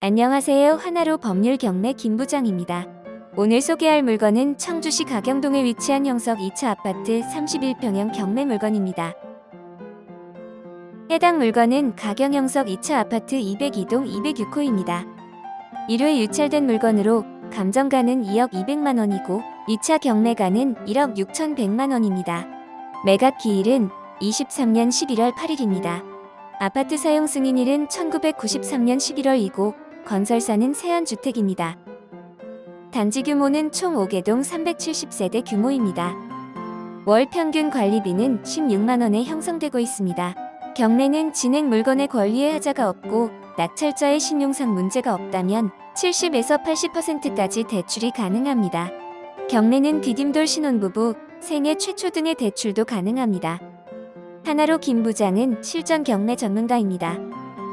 안녕하세요. 하나로 법률 경매 김 부장입니다. 오늘 소개할 물건은 청주시 가경동에 위치한 형석 2차 아파트 31평형 경매 물건입니다. 해당 물건은 가경 형석 2차 아파트 202동 206호입니다. 1회 유찰된 물건으로 감정가는 2억 200만 원이고 2차 경매가는 1억 6,100만 원입니다. 매각 기일은 23년 11월 8일입니다. 아파트 사용 승인일은 1993년 11월이고 건설사는 세안주택입니다. 단지 규모는 총 5개동 370세대 규모입니다. 월 평균 관리비는 16만 원에 형성되고 있습니다. 경매는 진행 물건의 권리에 하자가 없고 낙찰자의 신용상 문제가 없다면 70에서 80%까지 대출이 가능합니다. 경매는 디딤돌 신혼부부, 생애 최초 등의 대출도 가능합니다. 하나로 김 부장은 실전 경매 전문가입니다.